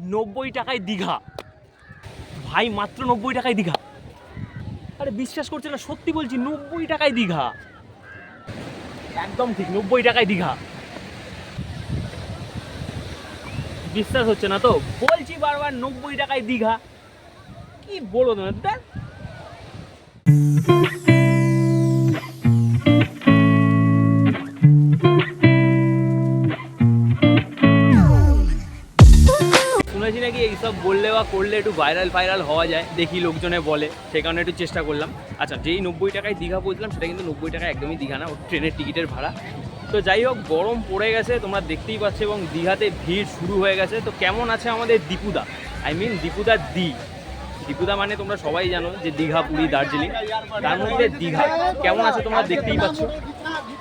নব্বই টাকায় দীঘা। ভাই, মাত্র নব্বই টাকায় দীঘা। আরে, বিশ্বাস করছে না, সত্যি বলছি, নব্বই টাকায় দীঘা। একদম ঠিক, নব্বই টাকায় দীঘা। বিশ্বাস হচ্ছে না তো? বলছি বারবার, নব্বই টাকায় দীঘা। কি বলো না দেখ। বা করলে একটু ভাইরাল ফাইরাল হওয়া যায়, দেখি লোকজনে বলে, সেই কারণে একটু চেষ্টা করলাম। আচ্ছা যেই নব্বই টাকায় দীঘা বলছিলাম সেটা কিন্তু নব্বই টাকা একদমই দীঘা না ট্রেনের টিকিটের ভাড়া। তো যাই হোক, গরম পড়ে গেছে, তোমরা দেখতেই পাচ্ছ, এবং দীঘাতে ভিড় শুরু হয়ে গেছে। তো কেমন আছে আমাদের দীপুদা? আই মিন দীপুদা দি। দীপুদা মানে তোমরা সবাই জানো যে দীঘা, পুরী, দার্জিলিং। তার মধ্যে দীঘা। কেমন আছে তোমরা দেখতেই পাচ্ছ?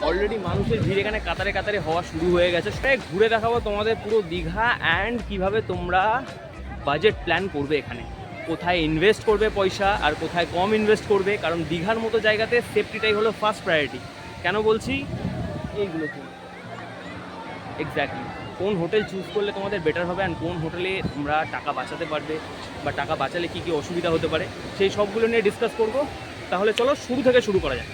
অলরেডি মানুষের ভিড় এখানে কাতারে কাতারে হওয়া শুরু হয়ে গেছে। সেটাই ঘুরে দেখাবো তোমাদের পুরো দীঘা অ্যান্ড কীভাবে তোমরা বাজেট প্ল্যান করবে এখানে। কোথায় ইনভেস্ট করবে পয়সা আর কোথায় কম ইনভেস্ট করবে, কারণ দীঘার মতো জায়গাতে সেফটিটাই হলো ফার্স্ট প্রায়োরিটি কেন বলছি? এইগুলো এক্স্যাক্টলি কোন হোটেল চুজ করলে তোমাদের বেটার হবে অ্যান্ড কোন হোটেলে তোমরা টাকা বাঁচাতে পারবে বা টাকা বাঁচালে কী কী অসুবিধা হতে পারে, সেই সবগুলো নিয়ে ডিসকাস করব। তাহলে চলো শুরু থেকে শুরু করা যায়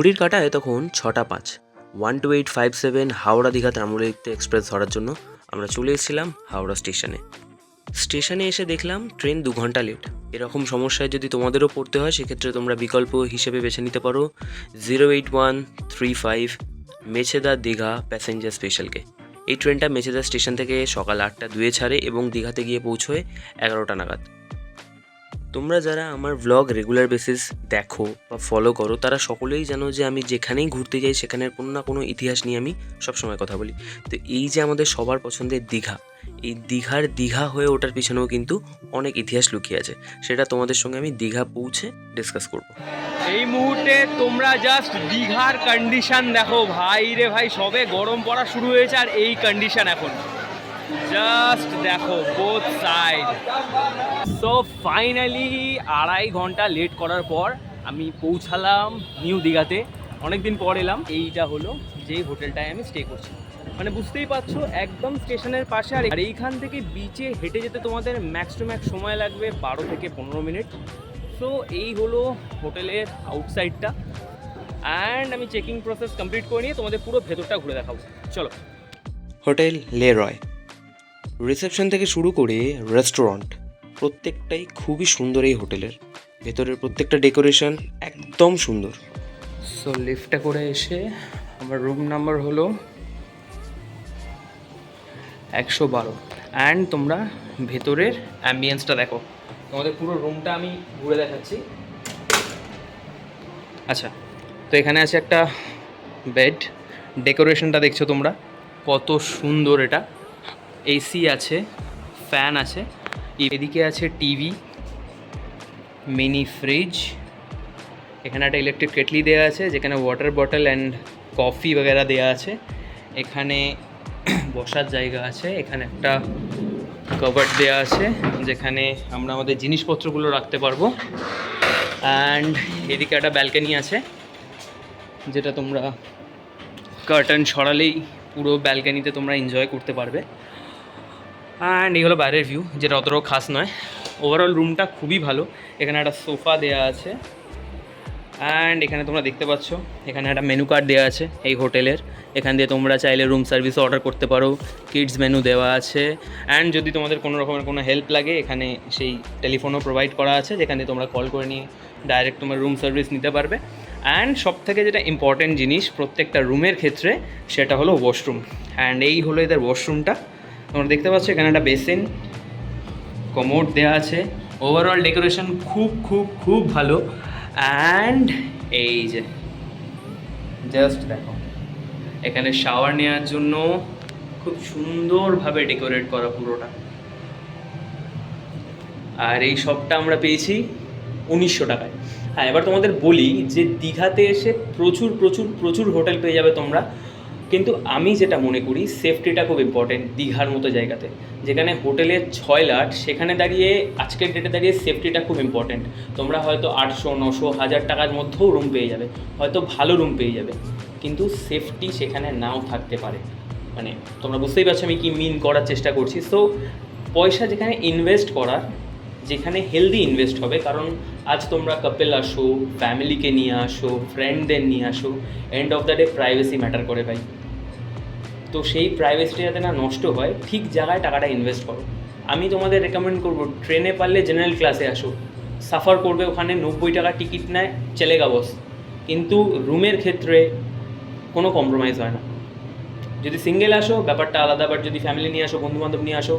ঘড়ির কাটায় তখন ছটা পাঁচ। One two eight five seven Howrah Digha Tamralipta express ধরার জন্য আমরা চলে এসেছিলাম হাওড়া স্টেশনে। স্টেশনে এসে দেখলাম ট্রেন দু ঘণ্টা লেট। এরকম সমস্যায় যদি তোমাদেরও পড়তে হয়, সেক্ষেত্রে তোমরা বিকল্প হিসেবে বেছে নিতে পারো zero eight one three five Mecheda Digha passenger স্পেশালকে। এই ট্রেনটা মেছেদা স্টেশন থেকে সকাল আটটা দুয়ে ছাড়ে এবং দীঘাতে গিয়ে পৌঁছয় এগারোটা নাগাদ। তোমরা যারা আমার ভ্লগ রেগুলার বেসিস দেখো বা ফলো করো, তারা সকলেই জানো যে আমি যেখানেই ঘুরতে যাই সেখানের কোনো না কোনো ইতিহাস নিয়ে আমি সবসময় কথা বলি। তো এই যে আমাদের সবার পছন্দের দীঘা, এই দীঘার দীঘা হয়ে ওঠার পিছনেও কিন্তু অনেক ইতিহাস লুকিয়ে আছে। সেটা তোমাদের সঙ্গে আমি দীঘা পৌঁছে ডিসকাস করব। এই মুহূর্তে তোমরা জাস্ট দীঘার কন্ডিশন দেখো। ভাই রে ভাই, সবে গরম পড়া শুরু হয়েছে আর এই কন্ডিশন এখন। জাস্ট দেখো বোথ সাইড সো ফাইনালি আড়াই ঘণ্টা লেট করার পর আমি পৌঁছালাম নিউ দীঘাতে অনেকদিন পর এলাম। এইটা হলো যেই হোটেলটায় আমি স্টে করছি। মানে বুঝতেই পারছ, একদম স্টেশনের পাশে। আর এইখান থেকে বিচে হেঁটে যেতে তোমাদের ম্যাক্স টু ম্যাক্স সময় লাগবে বারো থেকে পনেরো মিনিট। সো এই হলো হোটেলের আউটসাইডটা অ্যান্ড আমি চেকিং প্রসেস কমপ্লিট করে নিয়ে তোমাদের পুরো ভেতরটা ঘুরে দেখাবো। চলো। হোটেল লে রয় রিসেপশন থেকে শুরু করে রেস্টুরেন্ট, প্রত্যেকটাই খুবই সুন্দর এই হোটেলের। ভেতরের প্রত্যেকটা ডেকোরেশন একদম সুন্দর। সো লিফটে করে এসে আমার রুম নাম্বার হলো একশো বারো। অ্যান্ড তোমরা ভেতরের অ্যাম্বিয়েন্সটা দেখো। তোমাদের পুরো রুমটা আমি ঘুরে দেখাচ্ছি। আচ্ছা তো এখানে আছে একটা বেড ডেকোরেশনটা দেখছ তোমরা। কত সুন্দর এটা। এসি আছে ফ্যান আছে এদিকে আছে টিভি মিনি ফ্রিজ এখানে একটা ইলেকট্রিক কেটলি দেওয়া আছে যেখানে ওয়াটার বটল অ্যান্ড কফি वगैरह দেওয়া আছে এখানে বসার জায়গা আছে এখানে একটা কভার দেওয়া আছে যেখানে আমরা আমাদের জিনিসপত্রগুলো রাখতে পারবো অ্যান্ড এদিকে একটা ব্যালকনি আছে যেটা তোমরা কার্টন সরালেই পুরো ব্যালকনিতে তোমরা এনজয় করতে পারবে অ্যান্ড এই হলো বাইরের ভিউ যেটা অতটাও খাস নয়। ওভারঅল রুমটা খুবই ভালো। এখানে একটা সোফা দেওয়া আছে। অ্যান্ড এখানে তোমরা দেখতে পাচ্ছ, এখানে একটা মেনু কার্ড দেওয়া আছে এই হোটেলের। এখান দিয়ে তোমরা চাইলে রুম সার্ভিস অর্ডার করতে পারো। কিডস মেনু দেওয়া আছে। অ্যান্ড যদি তোমাদের কোনো রকমের কোনো হেল্প লাগে, এখানে সেই টেলিফোনও প্রোভাইড করা আছে, যেখান তোমরা কল করে নিয়ে ডাইরেক্ট তোমার রুম সার্ভিস নিতে পারবে। অ্যান্ড সব থেকে যেটা ইম্পর্টেন্ট জিনিস প্রত্যেকটা রুমের ক্ষেত্রে, সেটা হলো ওয়াশরুম অ্যান্ড এই হলো এদের ওয়াশরুমটা তোমরা দেখতে পাচ্ছ, এখানে একটা বেসিন কমোড দেওয়া আছে। ওভারঅল ডেকোরেশন খুব খুব খুব ভালো। অ্যান্ড এই যে জাস্ট দেখো, এখানে শাওয়ার নেওয়ার জন্য খুব সুন্দরভাবে ডেকোরেট করা পুরোটা। আর এই সবটা আমরা পেয়েছি উনিশশো টাকায়। হ্যাঁ এবার তোমাদের বলি যে দীঘাতে এসে প্রচুর প্রচুর প্রচুর হোটেল পেয়ে যাবে তোমরা। কিন্তু আমি যেটা মনে করি সেফটিটা খুব ইম্পর্টেন্ট দীঘার মতো জায়গাতে। যেখানে হোটেলে ছয় লাট, সেখানে দাঁড়িয়ে, আজকের ডেটে দাঁড়িয়ে সেফটিটা খুব ইম্পর্টেন্ট তোমরা হয়তো আটশো, নশো, হাজার টাকার মধ্যেও রুম পেয়ে যাবে, হয়তো ভালো রুম পেয়ে যাবে। কিন্তু সেফটি সেখানে নাও থাকতে পারে। মানে তোমরা বুঝতেই পারছ আমি কি মিন করার চেষ্টা করছি। সো পয়সা যেখানে ইনভেস্ট করার, যেখানে হেলদি ইনভেস্ট হবে, কারণ আজ তোমরা কাপেল আসো ফ্যামিলিকে নিয়ে আসো ফ্রেন্ডদের নিয়ে আসো end of the day privacy matter করে ভাই। তো সেই প্রাইভেসিটা যাতে না নষ্ট হয়, ঠিক জায়গায় টাকাটা ইনভেস্ট করো। আমি তোমাদের রেকমেন্ড করব, ট্রেনে পারলে জেনারেল ক্লাসে আসো। সাফার করবে ওখানে, নব্বই টাকা টিকিট নেয় চেলেগা বস কিন্তু রুমের ক্ষেত্রে কোনো কম্প্রোমাইজ হয় না। যদি সিঙ্গেল আসো, ব্যাপারটা আলাদা বাট যদি ফ্যামিলি নিয়ে আসো বন্ধু বান্ধব নিয়ে আসো,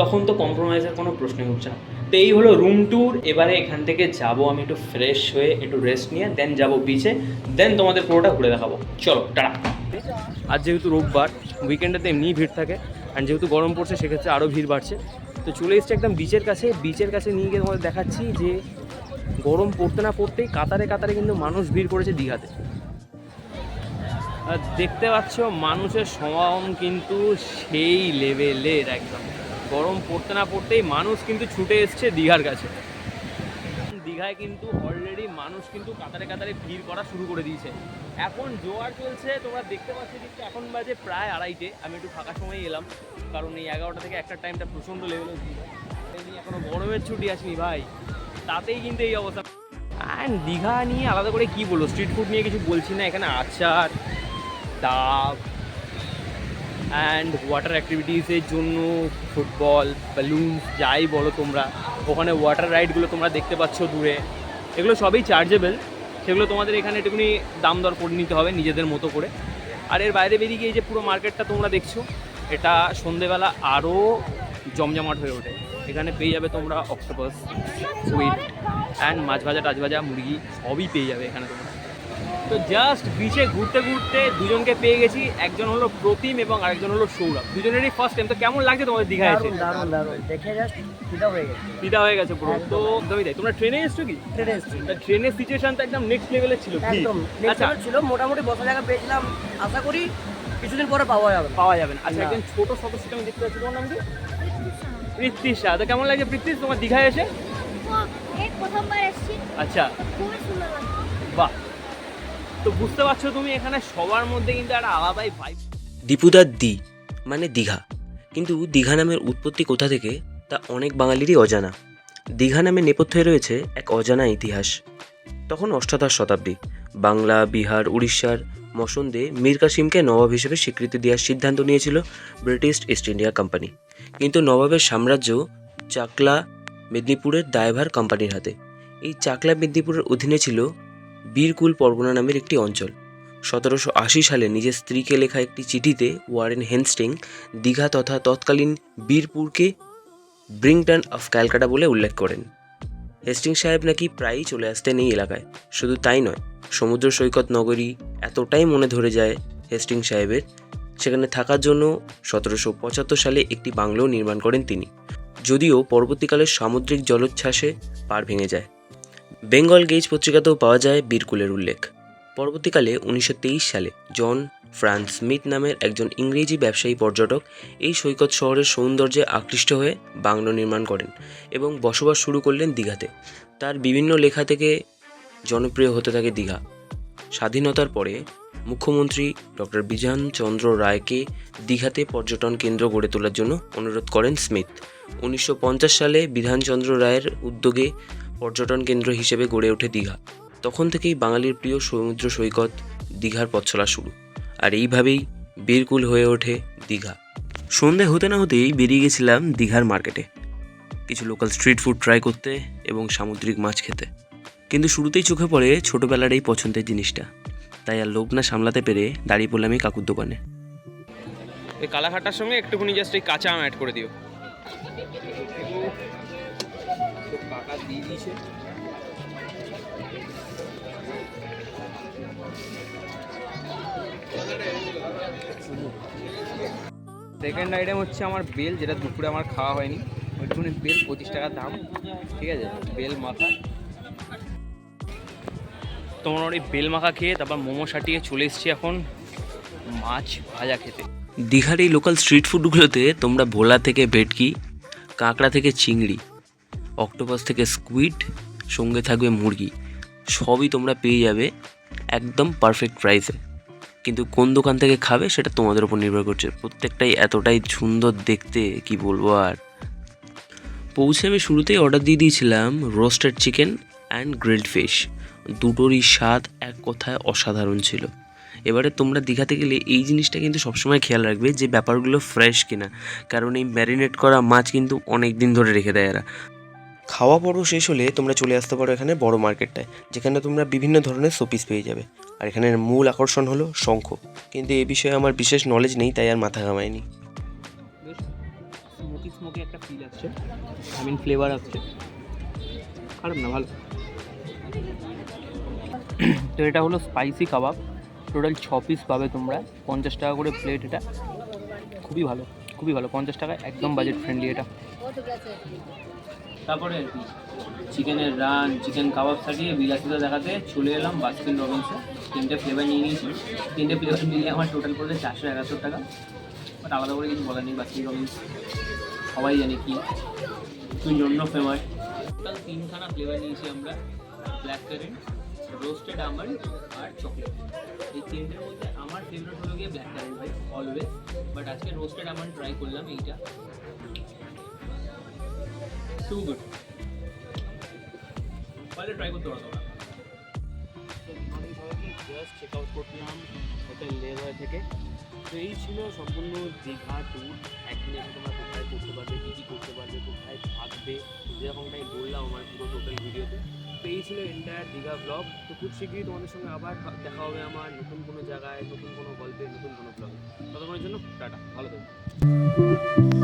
তখন তো কম্প্রোমাইজের কোনো প্রশ্নই উঠছে না। তো এই হলো রুম ট্যুর এবারে এখান থেকে যাব আমি একটু ফ্রেশ হয়ে, একটু রেস্ট নিয়ে দেন যাব বিচে দেন তোমাদের পুরোটা ঘুরে দেখাবো। চলো, টাটা। আজ যেহেতু রোববার উইকেন্ডে তো এমনিই ভিড় থাকে অ্যান্ড যেহেতু গরম পড়ছে, সেক্ষেত্রে আরও ভিড় বাড়ছে। তো চলে এসছে একদম বিচের কাছে। বিচের কাছে নিয়ে গিয়ে তোমাদের দেখাচ্ছি যে, গরম পড়তে না পড়তেই কাতারে কাতারে কিন্তু মানুষ ভিড় করেছে দীঘাতে। আর দেখতে পাচ্ছ, মানুষের সমাগম কিন্তু সেই লেভেলের একদম। গরম পড়তে না পড়তেই মানুষ কিন্তু ছুটে এসছে দীঘার কাছে। দীঘায় কিন্তু অলরেডি মানুষ কিন্তু কাতারে কাতারে ভিড় করা শুরু করে দিয়েছে। এখন জোয়ার চলছে, তোমরা দেখতে পাচ্ছ কিন্তু এখন বাজে প্রায় আড়াইটে। আমি একটু ফাঁকা সময় এলাম, কারণ এই এগারোটা থেকে একটা টাইমটা প্রচণ্ড লেভেলের ভিড় হয়। এমনি এখনও গরমের ছুটি আসেনি ভাই। তাতেই কিন্তু এই অবস্থা। অ্যান্ড দীঘা নিয়ে আলাদা করে কি বলব? স্ট্রিট ফুড নিয়ে কিছু বলছি না, এখানে আচার, ডাব অ্যান্ড ওয়াটার অ্যাক্টিভিটিসের জন্য ফুটবল বেলুন যাই বলো তোমরা, ওখানে ওয়াটার রাইডগুলো তোমরা দেখতে পাচ্ছ দূরে। এগুলো সবই চার্জেবল সেগুলো তোমাদের এখানে একটুখানি দাম দর করে নিতে হবে নিজেদের মতো করে। আর এর বাইরে বেরিয়ে গিয়ে যে পুরো মার্কেটটা তোমরা দেখছ, এটা সন্ধেবেলা আরও জমজমাট হয়ে ওঠে। এখানে পেয়ে যাবে তোমরা অক্টোপাস সুইট অ্যান্ড মাছ ভাজা, টাছ ভাজা, মুরগি, সবই পেয়ে যাবে এখানে তোমরা। তো জাস্ট বিচে ঘুরতে ঘুরতে দুজনকে পেয়ে গেছি একজন হলো প্রতিম এবং আরেকজন হলো সৌরভ। দুজনেরই ফার্স্ট টাইম তো কেমন লাগছে তোমাদের দীঘা এসে? দারুণ দারুণ দারুণ। দেখে জাস্ট ফিদা হয়ে গেছে। হয়ে গেছে পুরো। তো একদমই তাই তোমরা ট্রেনে এসছো কি? ট্রেনে এসেছি। ট্রেনের সিচুয়েশন তো একদম নেক্সট লেভেলের ছিল। একদম আচ্ছা। ছিল। মোটামুটি বসা জায়গা পেয়েছিলাম। আশা করি কিছুদিন পরে পাওয়া যাবে পাওয়া যাবে না। আচ্ছা একজন ছোট সদস্যকে আমি দেখতে পাচ্ছি তোমার নাম কি? পৃথ্বী শাহ তো কেমন লাগছে পৃথ্বী তোমার দীঘায় এসে? প্রথমবার এসেছি। আচ্ছা। খুবই সুন্দর লাগছে। বাহ। তো বুঝতে পারছ তুমি, এখানে সবার মধ্যে কিন্তু একটা আলাদাই ভাইব দীপুদার দি মানে দীঘা। কিন্তু দীঘা নামের উৎপত্তি কোথা থেকে, তা অনেক বাঙালিরই অজানা। দীঘা নামে নেপথ্যে রয়েছে এক অজানা ইতিহাস। তখন অষ্টাদশ শতাব্দী, বাংলা, বিহার, উড়িষ্যার মসন্দে মীর কাসিমকে নবাব হিসেবে স্বীকৃতি দেওয়ার সিদ্ধান্ত নিয়েছিল ব্রিটিশ ইস্ট ইন্ডিয়া কোম্পানি কিন্তু নবাবের সাম্রাজ্য চাকলা মেদিনীপুরের দায়ভার কোম্পানির হাতে। এই চাকলা মেদিনীপুরের অধীনে ছিল বীরকুল পরগনা নামের একটি অঞ্চল। সতেরোশো আশি সালে নিজের স্ত্রীকে লেখা একটি চিঠিতে ওয়ারেন হেনস্টিং, দীঘা তথা তৎকালীন বীরপুরকে ব্রিংটন অফ ক্যালকাটা বলে উল্লেখ করেন। হেস্টিং সাহেব নাকি প্রায়ই চলে আসতেন এই এলাকায়। শুধু তাই নয়, সমুদ্র সৈকত নগরী এতটাই মনে ধরে যায় হেস্টিং সাহেবের, সেখানে থাকার জন্য সতেরোশো পঁচাত্তর সালে একটি বাংলো নির্মাণ করেন তিনি। যদিও পরবর্তীকালে সামুদ্রিক জলোচ্ছ্বাসে পার ভেঙে যায়। বেঙ্গল গেজ পত্রিকাতেও পাওয়া যায় বীরকুলের উল্লেখ। পরবর্তীকালে উনিশশো তেইশ সালে জন ফ্রান্স স্মিথ নামের একজন ইংরেজি ব্যবসায়ী পর্যটক এই সৈকত শহরের সৌন্দর্যে আকৃষ্ট হয়ে বাংলো নির্মাণ করেন এবং বসবাস শুরু করলেন দীঘাতে। তার বিভিন্ন লেখা থেকে জনপ্রিয় হতে থাকে দীঘা। স্বাধীনতার পরে মুখ্যমন্ত্রী ডক্টর বিধান চন্দ্র রায়কে দীঘাতে পর্যটন কেন্দ্র গড়ে তোলার জন্য অনুরোধ করেন স্মিথ। উনিশশো পঞ্চাশ সালে বিধানচন্দ্র রায়ের উদ্যোগে পর্যটন কেন্দ্র হিসেবে গড়ে ওঠে দীঘা। তখন থেকেই বাঙালির প্রিয় সমুদ্র সৈকত দীঘার পথ চলা শুরু। আর এইভাবেই বীরকুল হয়ে ওঠে দীঘা। সন্ধে হতে না হতেই বেরিয়ে গেছিলাম দীঘার মার্কেটে। কিছু লোকাল স্ট্রিট ফুড ট্রাই করতে এবং সামুদ্রিক মাছ খেতে। কিন্তু শুরুতেই চোখে পড়ে ছোটোবেলার এই পছন্দের জিনিসটা। তাই আর লোভ না সামলাতে পেরে দাঁড়িয়ে পড়লাম এই কাকুর দোকানে। এই কালাঘাটার সঙ্গে একটুখানি জাস্ট এই কাঁচা আম অ্যাড করে দিও। দিয়ে দিয়েছে। সেকেন্ড আইটেম হচ্ছে আমার বেল, যেটা দুপুরে আমার খাওয়া হয়নি। ওইটুকুনি বেল, পঁচিশ টাকা দাম, ঠিক আছে? বেল মাখা। তোমার ওই বেল মাখা খেয়ে তারপর মোমো সাটিয়ে চলে এসেছি এখন মাছ ভাজা খেতে। দীঘার এই লোকাল স্ট্রিট ফুডগুলোতে তোমরা ভোলা থেকে ভেটকি, কাঁকড়া থেকে চিংড়ি অক্টোপাস থেকে স্কুইড সঙ্গে থাকবে মুরগি। সবই তোমরা পেয়ে যাবে একদম পারফেক্ট প্রাইসে কিন্তু কোন দোকান থেকে খাবে সেটা তোমাদের উপর নির্ভর করছে। প্রত্যেকটাই এতটাই সুন্দর দেখতে, কি বলব আর। পৌঁছে আমি শুরুতেই অর্ডার দিয়ে দিয়েছিলাম roasted chicken and grilled fish দুটোরই স্বাদ এক কথায় অসাধারণ ছিল। এবারে তোমরা দীঘাতে গেলে এই জিনিসটা কিন্তু সবসময় খেয়াল রাখবে যে ব্যাপারগুলো ফ্রেশ কিনা। কারণ এই ম্যারিনেট করা মাছ কিন্তু অনেক দিন ধরে রেখে দেয় এরা। খাওয়া পর্ব শেষ হলে তোমরা চলে আসতে পারো এখানে বড় মার্কেটটায়, যেখানে তোমরা বিভিন্ন ধরনের শোপিস পেয়ে যাবে। আর এখানের মূল আকর্ষণ হলো শঙ্খ। কিন্তু এ বিষয়ে আমার বিশেষ নলেজ নেই, তাই আর মাথা ঘামায়নি। একটা আই মিন ফ্লেভার না, ভালো। তো এটা হলো স্পাইসি কাবাব টোটাল ছ পিস পাবে তোমরা। পঞ্চাশ টাকা করে প্লেট এটা। খুবই ভালো খুবই ভালো। পঞ্চাশ টাকা একদম বাজেট ফ্রেন্ডলি এটা। তারপরে আর কি, চিকেনের রান, চিকেন কাবাব সাজিয়ে বিলাসিতা দেখাতে চলে এলাম বাস্কিন রবিন্সে। তিনটে ফ্লেভার নিয়ে নিয়েছি। তিনটে ফ্লেভার মিলিয়ে আমার টোটাল পড়বে চারশো একাত্তর টাকা। বাট আলাদা করে কিছু বলার নেই বাস্কিন রবিন্স। সবাই জানে কি। জন্য ফেমাস টোটাল তিনখানা ফ্লেভার নিয়েছি আমরা। ব্ল্যাক কারেন্ট রোস্টেড আমন্ড আর চকলেট এই তিনটের মধ্যে আমার ফেভারিট হলো গিয়ে ব্ল্যাক কারেন্ট ভাই অলওয়েজ বাট আজকে রোস্টেড আমন্ড ট্রাই করলাম এইটা। টু গুড তাহলে ট্রাই করতে পারো তোমরা। চেক আউট করলাম হোটেল লেভয় থেকে। তো এই ছিল সম্পূর্ণ দীঘা ট্যুর একদিনে তোমরা কোথায় করতে পারবে, কী কী করতে পারবে, কোথায় থাকবে যেরকমটাই বললাম আমার পুরো টোটাল ভিডিওতে তো এই ছিল এন্টায়ার দীঘা ব্লগ তো খুব শীঘ্রই তোমাদের সঙ্গে আবার দেখা হবে আমার নতুন কোনো জায়গায়, নতুন কোনো গল্পে, নতুন কোনো ব্লগে ততক্ষণের জন্য টাটা, ভালো থাকবে।